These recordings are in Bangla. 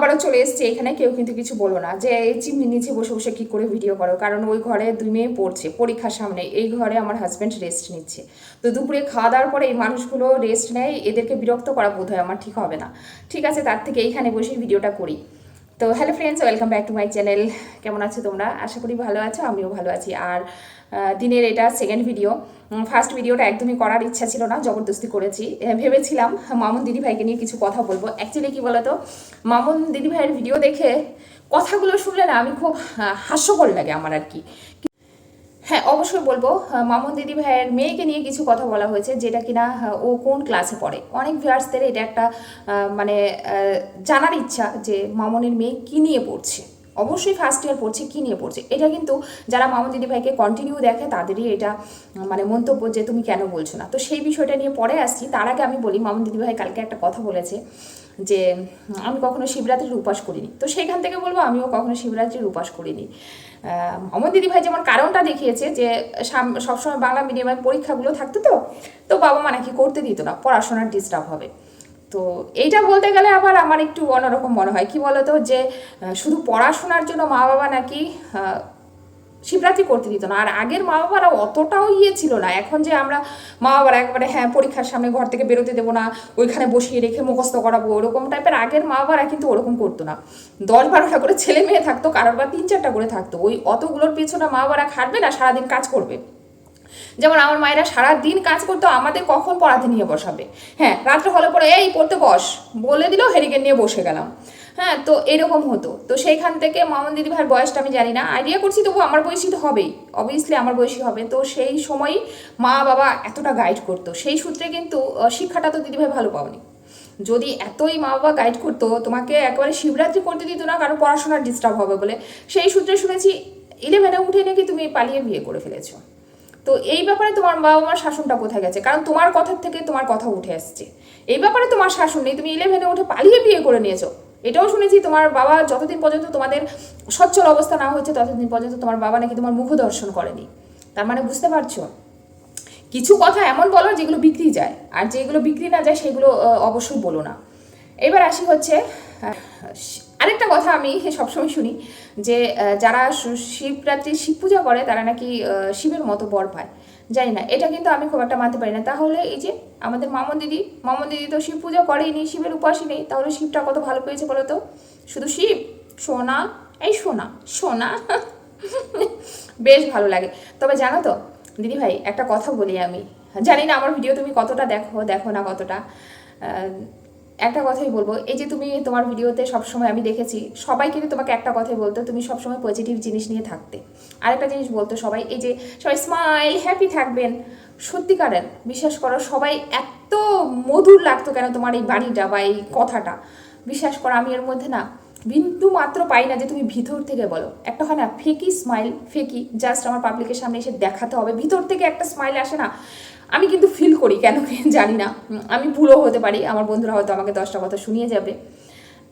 আবারও চলে এসছে এখানে, কেউ কিন্তু কিছু বলো না। যে এই চিমনি নিচে বসে বসে কী করে ভিডিও করো? কারণ ওই ঘরে দুই মেয়ে পড়ছে, পরীক্ষার সামনে। এই ঘরে আমার হাজব্যান্ড রেস্ট নিচ্ছে। তো দুপুরে খাওয়া দাওয়ার পরে এই মানুষগুলো রেস্ট নেয়, এদেরকে বিরক্ত করা বোধ হয় আমার ঠিক হবে না। ঠিক আছে, তার থেকে এইখানে বসে ভিডিওটা করি। তো hello friends welcome back to my channel কেমন আছো তোমরা? আশা করি ভালো আছো, আমিও ভালো আছি। আর দিনের এটা সেকেন্ড ভিডিও ফার্স্ট ভিডিওটা একদমই করার ইচ্ছা ছিল না, জবরদস্তি করেছি। ভেবেছিলাম মামুন দিদিভাইকে নিয়ে কিছু কথা বলব। অ্যাকচুয়ালি কী বলতো, মামুন দিদিভাইয়ের ভিডিও দেখে কথাগুলো শুনলে না আমি খুব হাস্যকর লাগে আমার আর কি। হ্যাঁ অবশ্যই বলব মামুন দিদি ভাইয়ের মেয়েকে নিয়ে কিছু কথা বলা হয়েছে, যেটা কিনা ও কোন ক্লাসে পড়ে? অনেক ভিউয়ার্সদের এটা একটা মানে জানার ইচ্ছা যে মামুনের মেয়ে কী নিয়ে পড়ছে। অবশ্যই ফার্স্ট ইয়ার পড়ছে কী নিয়ে পড়ছে? এটা কিন্তু যারা মামুন দিদি ভাইকে কন্টিনিউ দেখে তাদেরই এটা মানে মন্তব্য যে তুমি কেন বলছো না? তো সেই বিষয়টা নিয়ে পরে আসছি। তার আগে আমি বলি মামুন দিদি ভাই কালকে একটা কথা বলেছে যে আমি কখনো শিবরাত্রির উপাস করিনি। তো সেইখান থেকে বলব আমিও কখনো শিবরাত্রির উপাস করিনি। আহ, আমার দিদি ভাই যেমন কারণটা দেখিয়েছে যে সাম- সবসময় বাংলা মিডিয়ামের পরীক্ষাগুলো থাকতো তো তো বাবা মা নাকি করতে দিত না পড়াশোনার ডিস্টার্ব হবে। তো এইটা বলতে গেলে আবার আমার একটু অন্যরকম মনে হয়। কি বলতো? যে শুধু পড়াশোনার জন্য মা বাবা নাকি শিবরাত্রি করতে দিত না। আর আগের মা বাবারা অতটাও ইয়ে ছিল না। এখন যে আমরা মা বাবারা একবারে হ্যাঁ পরীক্ষার সামনে ঘর থেকে বেরোতে দেবো না, ওইখানে বসিয়ে রেখে মুখস্থ করাবো, ওরকম টাইপের আগের মা বাবারা কিন্তু ওরকম করতো না। দশ বারোটা করে ছেলে মেয়ে থাকতো, কারোর বা তিন চারটা করে থাকতো। ওই অতগুলোর পেছনে মা বাবারা খাটবে না, সারাদিন কাজ করবে। যেমন আমার মায়েরা সারা দিন কাজ করতো, আমাদের কখন পড়াতে নিয়ে বসাবে? হ্যাঁ রাত্রে হলে পরে, এই, পড়তে বস। বলে দিল, হেরিকেন নিয়ে বসে গেলাম। হ্যাঁ তো এরকম হতো। তো সেইখান থেকে মামন দিদি ভাইয়ের বয়সটা আমি জানি না। আইডিয়া করছি তবু আমার বয়সী তো হবেই। অবভিয়াসলি আমার বয়সী হবে। তো সেই সময়ই মা বাবা এতটা গাইড করতো। সেই সূত্রে কিন্তু শিক্ষাটা তো দিদিভাই ভালো পাওনি। যদি এতই মা বাবা গাইড করতো, তোমাকে একেবারে শিবরাত্রি করতে দিত না কারণ পড়াশোনার ডিস্টার্ব হবে বলে। সেই সূত্রে শুনেছি ইলেভেনে উঠে নাকি তুমি পালিয়ে বিয়ে করে ফেলেছো। তো এই ব্যাপারে তোমার বাবা মার শাসনটা কোথায় গেছে? কারণ তোমার কথার থেকে তোমার কথা উঠে আসছে। এই ব্যাপারে তোমার শাসন নেই, তুমি ইলেভেনে উঠে পালিয়ে বিয়ে করে নিয়েছো। এটাও শুনেছি তোমার বাবা যতদিন পর্যন্ত তোমাদের সচ্ছল অবস্থা না হচ্ছে ততদিন পর্যন্ত তোমার বাবা নাকি তোমার মুখ দর্শন করেনি। তার মানে বুঝতে পারছ? কিছু কথা এমন বলো যেগুলো বিক্রি যায়, আর যেগুলো বিক্রি না যায় সেগুলো অবশ্যই বলো না। এবার আসি হচ্ছে আরেকটা কথা আমি সবসময় শুনি যে যারা শিবরাত্রি শিব পূজা করে, তারা নাকি শিবের মতো বর পায়। জানি না, এটা কিন্তু আমি খুব একটা মানতে পারি না। তাহলে এই যে আমাদের মামন দিদি মামন দিদি তো শিব পূজা করেনি শিবের উপাসই নেই, তাহলে শিবটা কত ভালো পেয়েছে বলো তো? শুধু শিব, সোনা, এই সোনা সোনা? বেশ ভালো লাগে। তবে জানো তো, দিদি ভাই, একটা কথা বলি আমি। জানি না আমার ভিডিও তুমি কতটা দেখো দেখো না কতটা। একটা কথাই বলব, এই যে তুমি তোমার ভিডিওতে সবসময় আমি দেখেছি, সবাই কিন্তু তোমাকে একটা কথাই বলতো, তুমি সবসময় পজিটিভ জিনিস নিয়ে থাকতে। আরেকটা জিনিস বলতো সবাই, এই যে সবাই স্মাইল হ্যাপি থাকবেন। সত্যিকারের, বিশ্বাস করো, সবাই এত মধুর লাগতো কেন তোমার এই বাণীটা বা এই কথাটা। বিশ্বাস করো, আমি এর মধ্যে না বিন্দু মাত্র পাই না যে তুমি ভিতর থেকে বলো। একটা হয় না, ফেকি স্মাইল ফেকি জাস্ট আমার পাবলিকের সামনে এসে দেখাতে হবে। ভিতর থেকে একটা স্মাইল আসে না আমি কিন্তু ফিল করি, কেন জানি না। আমি ভুলও হতে পারি, আমার বন্ধুরা হয়তো আমাকে দশটা কথা শুনিয়ে যাবে।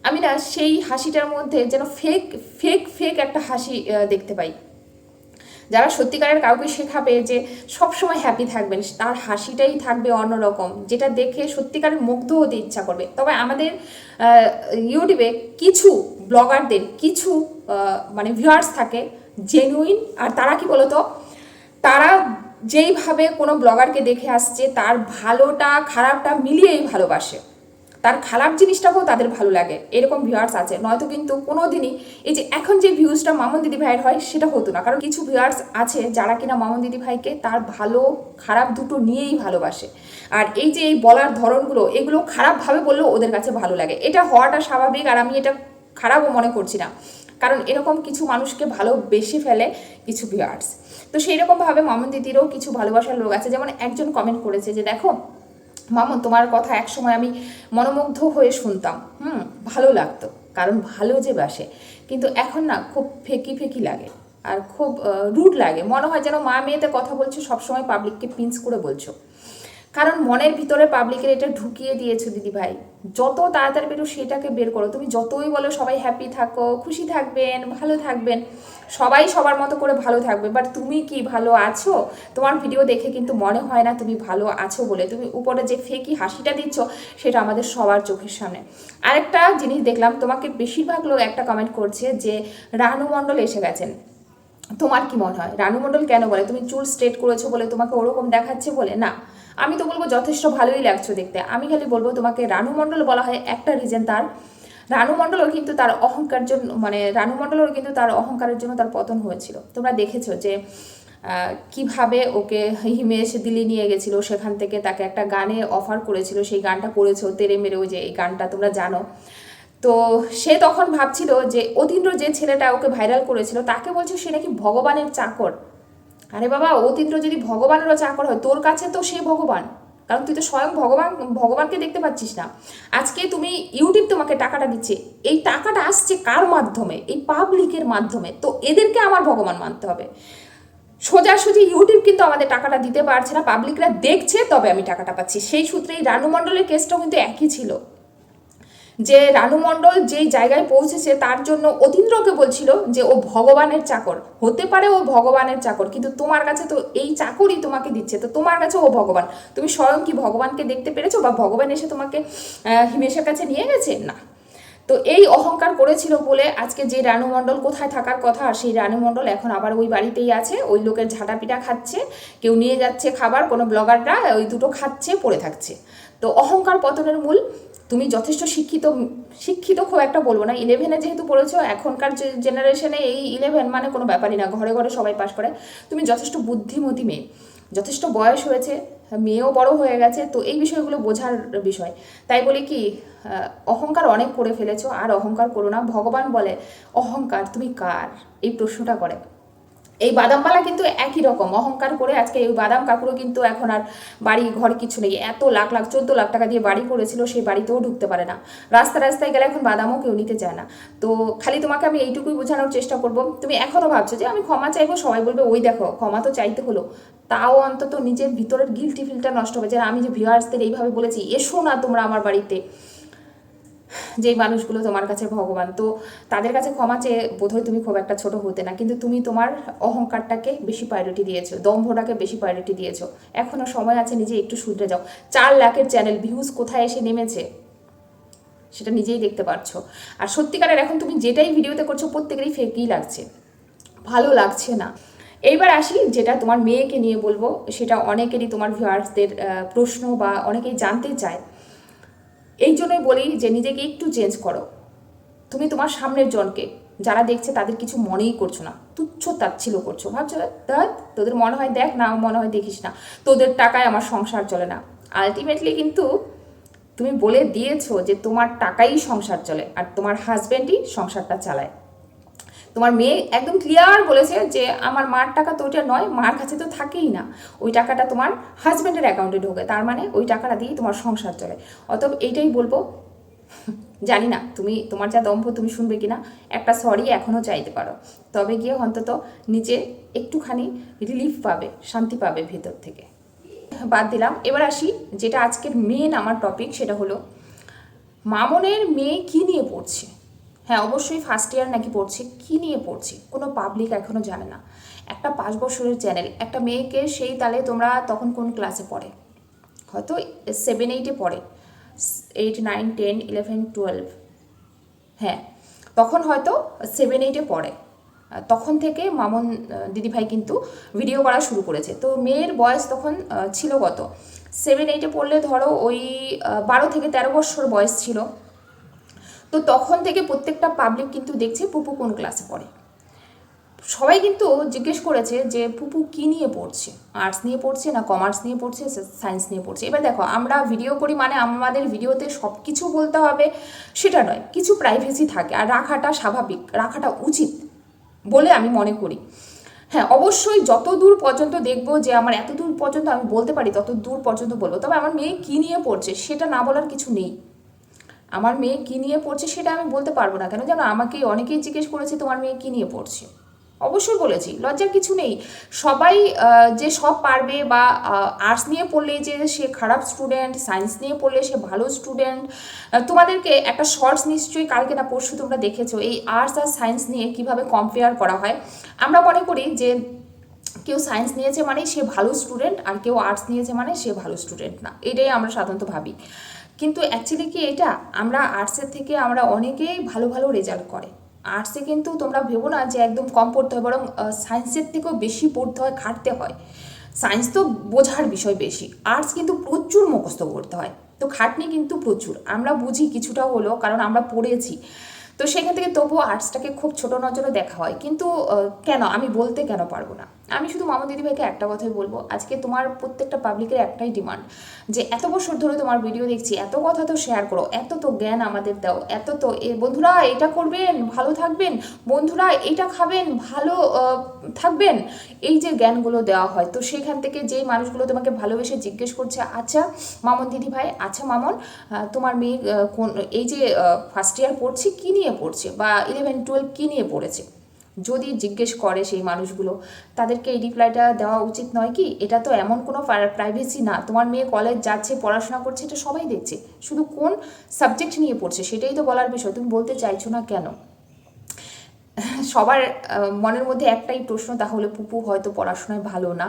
আমি না সেই হাসিটার মধ্যে যেন ফেক ফেক ফেক একটা হাসি দেখতে পাই। যারা সত্যিকারের কাউকে শেখাবে যে সবসময় হ্যাপি থাকবেন, তার হাসিটাই থাকবে অন্যরকম, যেটা দেখে সত্যিকারের মুগ্ধ হতে ইচ্ছা করবে। তবে আমাদের ইউটিউবে কিছু ব্লগারদের কিছু মানে ভিউয়ার্স থাকে জেনুইন আর তারা কি বলতো? তারা যেইভাবে কোনো ব্লগারকে দেখে আসছে, তার ভালোটা, খারাপটা মিলিয়েই ভালোবাসে। তার খারাপ জিনিসটাকেও তাদের ভালো লাগে। এরকম ভিউয়ার্স আছে। নয়তো কিন্তু কোনো দিনই এই যে এখন যে ভিউজটা মামন দিদি ভাইয়ের হয়, সেটা হতো না। কারণ কিছু ভিউয়ার্স আছে যারা কিনা মামন দিদি ভাইকে তার ভালো, খারাপ দুটো নিয়েই ভালোবাসে। আর এই যে এই বলার ধরনগুলো, এগুলো খারাপভাবে বললেও ওদের কাছে ভালো লাগে। এটা হওয়াটা স্বাভাবিক, আর আমি এটা খারাপও মনে করছি না। কারণ এরকম কিছু মানুষকে ভালোবেসে ফেলে কিছু ভিউয়ার্স তো সেই রকমভাবে মামন দিদিরও কিছু ভালোবাসার লোক আছে। যেমন একজন কমেন্ট করেছে যে, দেখো, মামন, তোমার কথা একসময় আমি মনোমুগ্ধ হয়ে শুনতাম। হুম, ভালো লাগতো, কারণ ভালো যে বাসে। কিন্তু এখন না খুব ফেকি ফেকি লাগে আর খুব রুড লাগে। মনে হয় যেন মা মেয়েতে কথা বলছো, সবসময় পাবলিককে পিঞ্চ করে বলছো। কারণ মনের ভিতরে পাবলিকের এটা ঢুকিয়ে দিয়েছ দিদি ভাই যত তাড়াতাড়ি বেরো সেটাকে বের করো। তুমি যতই বলো সবাই হ্যাপি থাকো, খুশি থাকবেন, ভালো থাকবেন, সবাই সবার মতো করে ভালো থাকবে। বাট তুমি কি ভালো আছো? তোমার ভিডিও দেখে কিন্তু মনে হয় না তুমি ভালো আছো বলে। তুমি উপরে যে ফেকি হাসিটা দিচ্ছ, সেটা আমাদের সবার চোখের সামনে। আরেকটা জিনিস দেখলাম, তোমাকে বেশিরভাগ লোক একটা কমেন্ট করছে যে, রানু মণ্ডল এসে গেছেন। তোমার কি মনে হয়? রানু মণ্ডল কেন বলে? তুমি চুল স্ট্রেট করেছ বলে তোমাকে ওরকম দেখাচ্ছে বলে? না। আমি তো বলব যথেষ্ট ভালোই লাগছো দেখতে। আমি খালি বলব তোমাকে রানু মণ্ডল বলা হয় একটা রিজন তার। রানু মণ্ডলও কিন্তু তার অহংকার জন্য মানে রানু মণ্ডলেরও কিন্তু তার অহংকারের জন্য তার পতন হয়েছিল। তোমরা দেখেছ যে কীভাবে ওকে হিমেশ দিল্লি নিয়ে গেছিল, সেখান থেকে তাকে একটা গানে অফার করেছিল, সেই গানটা করেছ তেরে মেরে, ওই যে এই গানটা তোমরা জানো। তো সে তখন ভাবছিল যে, অতীন্দ্র যে ছেলেটা ওকে ভাইরাল করেছিল, তাকে বলছে সে নাকি ভগবানের চাকর। আরে বাবা, অতীন্দ্র যদি ভগবানেরও চাকর হয়, তোর কাছে তো সে ভগবান। কারণ তুই তো স্বয়ং ভগবান, ভগবানকে দেখতে পাচ্ছিস না। আজকে তুমি ইউটিউব তোমাকে টাকাটা দিচ্ছে। এই টাকাটা আসছে কার মাধ্যমে? এই পাবলিকের মাধ্যমে। তো এদেরকে আমার ভগবান মানতে হবে। সোজাসুজি ইউটিউব কিন্তু আমাদের টাকাটা দিতে পারছে না পাবলিকরা দেখছে তবে আমি টাকাটা পাচ্ছি। সেই সূত্রে এই রানু মণ্ডলের কেসটাও কিন্তু একই ছিল। যে রানু মণ্ডল যেই জায়গায় পৌঁছেছে তার জন্য অতীন্দ্রকে বলছিল যে ও ভগবানের চাকর। হতে পারে ও ভগবানের চাকর, কিন্তু তোমার কাছে তো এই চাকরই তোমাকে দিচ্ছে। তো তোমার কাছে ও ভগবান। তুমি স্বয়ং কি ভগবানকে দেখতে পেরেছ বা ভগবান এসে তোমাকে হিমেশের কাছে নিয়ে গেছে? না। তো এই অহংকার করেছিল বলে আজকে যে রানু মণ্ডল কোথায় থাকার কথা, সেই রানু মণ্ডল এখন আবার ওই বাড়িতেই আছে, ওই লোকের ঝাঁটাপিটা খাচ্ছে, কেউ নিয়ে যাচ্ছে খাবার, কোনো ব্লগাররা ওই দুটো খাচ্ছে, পড়ে থাকছে। তো অহংকার পতনের মূল তুমি যথেষ্ট শিক্ষিত শিক্ষিত খুব একটা বলব না। ইলেভেনে যেহেতু পড়েছো, এখনকার যে জেনারেশনে এই ইলেভেন মানে কোনো ব্যাপারই না। ঘরে ঘরে সবাই পাশ করে। তুমি যথেষ্ট বুদ্ধিমতী মেয়ে। যথেষ্ট বয়স হয়েছে, মেয়েও বড় হয়ে গেছে, তো এই বিষয়গুলো বোঝার বিষয়। তাই বলে কি অহংকার অনেক করে ফেলেছো, আর অহংকার করো না। ভগবান বলে, অহংকার তুমি কার? এই প্রশ্নটা করে। এই বাদামবালা কিন্তু একই রকম, অহংকার করে আজকে এই বাদাম কাকুরও কিন্তু এখন আর বাড়ি ঘর কিছু নেই। এত লাখ লাখ, চোদ্দ লাখ টাকা দিয়ে বাড়ি করেছিল, সেই বাড়িতেও ঢুকতে পারে না। রাস্তা রাস্তায় গেলে এখন বাদামও কেউ নিতে চায় না। তো খালি তোমাকে আমি এইটুকুই বোঝানোর চেষ্টা করব। তুমি এখনও ভাবছ যে আমি ক্ষমা চাইব? সবাই বলবে, ওই দেখো, ক্ষমা তো চাইতে হলো। তাও অন্তত নিজের ভিতরের গিলটি ফিলটা নষ্ট হবে যে আমি যে ভিউয়ার্সদের এইভাবে বলেছি, এসো না তোমরা আমার বাড়িতে। যেই মানুষগুলো তোমার কাছে ভগবান, তো তাদের কাছে ক্ষমা চেয়ে বোধহয় তুমি খুব একটা ছোট হতে না, কিন্তু তুমি তোমার অহংকারটাকে বেশি প্রায়োরিটি দিয়েছ, দম্ভটাকে বেশি প্রায়োরিটি দিয়েছ। এখনও সময় আছে, নিজে একটু শুধরে যাও। চার লাখের চ্যানেল ভিউজ কোথায় এসে নেমেছে? সেটা নিজেই দেখতে পাচ্ছ আর সত্যিকারের এখন তুমি যেটাই ভিডিওতে করছ, প্রত্যেকেরই ফেকই লাগছে। ভালো লাগছে না। এইবার আসি, যেটা তোমার মেয়েকে নিয়ে বলব, সেটা অনেকেরই তোমার ভিউয়ার্সদের প্রশ্ন বা অনেকেই জানতে চায়। এই জন্যই বলি যে নিজেকে একটু চেঞ্জ করো। তুমি তোমার সামনের জনকে, যারা দেখছে তাদের কিছু মনেই করছ না। তুচ্ছ তাচ্ছিল করছ। ভাবছ, দেখ, তোদের মনে হয় দেখ না, মনে হয় দেখিস না। তোদের টাকায় আমার সংসার চলে না। আলটিমেটলি কিন্তু তুমি বলে দিয়েছ যে তোমার টাকাই সংসার চলে, আর তোমার হাজব্যান্ডই সংসারটা চালায়। তোমার মেয়ে একদম ক্লিয়ার বলেছে যে আমার মার টাকা তো ওইটা নয়, মার কাছে তো থাকেই না। ওই টাকাটা তোমার হাজব্যান্ডের অ্যাকাউন্টে ঢোকে, তার মানে ওই টাকাটা দিয়েই তোমার সংসার চলে। অতএব এইটাই বলব, জানি না তুমি, তোমার যা দম্ভ তুমি শুনবে কিনা, একটা সরি এখনও চাইতে পারো। তবে গিয়ে অন্তত নিজে একটুখানি রিলিফ পাবে, শান্তি পাবে ভেতর থেকে। বাদ দিলাম, এবার আসি, যেটা আজকের মেন আমার টপিক সেটা হলো মামনের মেয়ে কি নিয়ে পড়ছে? হ্যাঁ অবশ্যই ফার্স্ট ইয়ার নাকি পড়ছে, কি নিয়ে পড়ছি, কোনো পাবলিক এখনও জানে না। একটা পাঁচ বছরের চ্যানেল একটা মেয়েকে সেই তালে তোমরা তখন কোন ক্লাসে পড়ে? হয়তো সেভেন এইটে পড়ে। Eight nine ten eleven twelve হ্যাঁ তখন হয়তো সেভেন এইটে পড়ে। তখন থেকে মামন দিদিভাই কিন্তু ভিডিও করা শুরু করেছে। তো মেয়ের বয়স তখন ছিল কত? সেভেন এইটে পড়লে ধরো ওই বারো থেকে তেরো বছর বয়স ছিল। তো তখন থেকে প্রত্যেকটা পাবলিক কিন্তু দেখছে পুপু কোন ক্লাসে পড়ে। সবাই কিন্তু জিজ্ঞেস করেছে যে পুপু কি নিয়ে পড়ছে? আর্টস নিয়ে পড়ছে না কমার্স নিয়ে পড়ছে সায়েন্স নিয়ে পড়ছে? এবার দেখো, আমরা ভিডিও করি মানে আমাদের ভিডিওতে সব কিছু বলতে হবে, সেটা নয়, কিছু প্রাইভেসি থাকে আর রাখাটা স্বাভাবিক, রাখাটা উচিত বলে আমি মনে করি। হ্যাঁ অবশ্যই যত দূর পর্যন্ত দেখব যে আমার এত দূর পর্যন্ত আমি বলতে পারি, তত দূর পর্যন্ত বলব। তবে আমার মেয়ে কী নিয়ে পড়ছে সেটা না বলার কিছু নেই। আমার মেয়ে কী নিয়ে পড়ছে সেটা আমি বলতে পারব না। কেন জানো? আমাকে অনেকেই জিজ্ঞেস করেছে, তোমার মেয়ে কী নিয়ে পড়ছে? অবশ্যই বলেছি, লজ্জার কিছু নেই। সবাই যে সব পারবে বা আর্টস নিয়ে পড়লে যে সে খারাপ স্টুডেন্ট সায়েন্স নিয়ে পড়লে সে ভালো স্টুডেন্ট তোমাদেরকে একটা শর্টস নিশ্চয়ই কালকে না পরশু তোমরা দেখেছ। এই আর্টস আর সায়েন্স নিয়ে কীভাবে কম্পেয়ার করা হয়? আমরা মনে করি যে কেউ সায়েন্স নিয়েছে মানে সে ভালো স্টুডেন্ট আর কেউ আর্টস নিয়েছে মানে সে ভালো স্টুডেন্ট না। এটাই আমরা সাধারণত ভাবি। কিন্তু অ্যাকচুয়ালি কি এটা? আমরা আর্টসের থেকে আমরা অনেকেই ভালো ভালো রেজাল্ট করে। আর্টসে কিন্তু তোমরা ভেবো না যে একদম কম পড়তে হয়, বরং সায়েন্সের থেকেও বেশি পড়তে হয়, খাটতে হয়। সায়েন্স তো বোঝার বিষয় বেশি। আর্টস কিন্তু প্রচুর মুখস্থ করতে হয়। তো খাটনি কিন্তু প্রচুর। আমরা বুঝি কিছুটা হলো কারণ আমরা পড়েছি। তো সেখান থেকে তবুও আর্টসটাকে খুব ছোট নজরে দেখা হয়। কিন্তু কেন? আমি বলতে কেন পারব না? আমি শুধু মামা দিদিভাইকে একটা কথাই বলব, আজকে তোমার প্রত্যেকটা পাবলিকের একটাই ডিমান্ড যে এত বছর ধরে তোমার ভিডিও দেখছি, এত কথা তো শেয়ার করো, এত তো জ্ঞান আমাদের দাও, এত তো, এ বন্ধুরা এটা করবেন, ভালো থাকবেন, বন্ধুরা এটা খাবেন, ভালো থাকবেন, এই যে জ্ঞানগুলো দেওয়া হয়, তো সেখান থেকে যেই মানুষগুলো তোমাকে ভালোবেসে জিজ্ঞেস করছে আচ্ছা মামন দিদি ভাই আচ্ছা মামন তোমার মেয়ে কোন, এই যে ফার্স্ট ইয়ার পড়ছে, কী নিয়ে পড়ছে? বা ইলেভেন টুয়েলভ কী নিয়ে পড়েছে? যদি জিজ্ঞেস করে সেই মানুষগুলো, তাদেরকে এই রিপ্লাইটা দেওয়া উচিত নয় কি? এটা তো এমন কোনো প্রাইভেসি না। তোমার মেয়ে কলেজ যাচ্ছে, পড়াশোনা করছে, এটা সবাই দেখছে। শুধু কোন সাবজেক্ট নিয়ে পড়ছে, সেটাই তো বলার বিষয়। তুমি বলতে চাইছো না কেন? সবার মনের মধ্যে একটাই প্রশ্ন, তাহলে পুপু হয়তো পড়াশোনায় ভালো না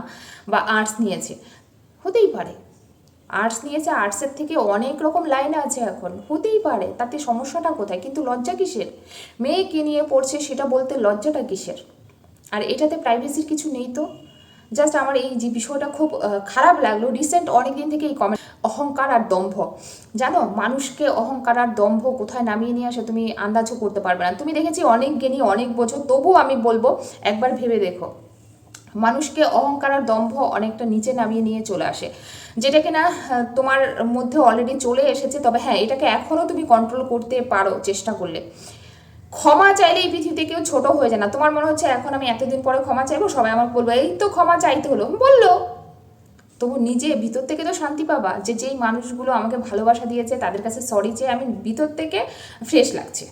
বা আর্টস নিয়েছে। হতেই পারে। আর্টস নিয়েছে আর্টসের থেকে অনেক রকম লাইন আছে এখন। হতেই পারে, তাতে সমস্যাটা কোথায়? কিন্তু লজ্জা কিসের? মেয়ে কি নিয়ে পড়ছে সেটা বলতে লজ্জাটা কিসের? আর এটাতে প্রাইভেসির কিছু নেই তো? জাস্ট আমার এই যে বিষয়টা খুব খারাপ লাগল। রিসেন্ট অনেক দিন থেকে এই কমেন্ট অহংকার আর দম্ভ। জানো, মানুষকে অহংকার আর দম্ভ কোথায় নামিয়ে নিয়ে আসে তুমি আন্দাজও করতে পারবে না। তুমি দেখেছি অনেক জ্ঞানী, অনেক বোঝো, তবুও আমি বলব, একবার ভেবে দেখো। মানুষকে অহংকার আর দম্ভ অনেকটা নিচে নামিয়ে নিয়ে চলে আসে। যেটা কিনা তোমার মধ্যে অলরেডি চলে এসেছে, তবে হ্যাঁ এটাকে এখনও তুমি কন্ট্রোল করতে পারো চেষ্টা করলে। ক্ষমা চাইলে এই পৃথিবীতে কেউ ছোট হয়ে যায় না। তোমার মনে হচ্ছে, এখন আমি এতদিন পরে ক্ষমা চাইব? সবাই আমাকে বলব, এই তো ক্ষমা চাইতে হলো। বলল, তবু নিজে ভিতর থেকে তো শান্তি পাবা যে যেই মানুষগুলো আমাকে ভালোবাসা দিয়েছে, তাদের কাছে সরি চেয়ে আমি ভিতর থেকে ফ্রেশ লাগছে।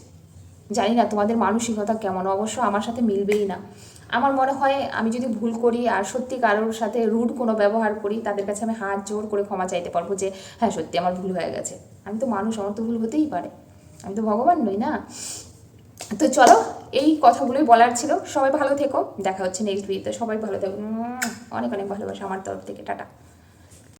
জানি না তোমাদের মানসিকতা কেমন, অবশ্য আমার সাথে মিলবেই না। আমার মনে হয় আমি যদি ভুল করি আর সত্যি কারোর সাথে রুড কোনো ব্যবহার করি, তাদের কাছে আমি হাত জোর করে ক্ষমা চাইতে পারব যে হ্যাঁ সত্যি আমার ভুল হয়ে গেছে। আমি তো মানুষ, আমার তো ভুল হতেই পারে। আমি তো ভগবান নই না? তো চলো, এই কথাগুলোই বলার ছিল। সবাই ভালো থেকো। দেখা হচ্ছে নেক্সট ভিডিওতে সবাই ভালো থেকো। অনেক অনেক ভালোবাসা আমার তরফ থেকে। টাটা।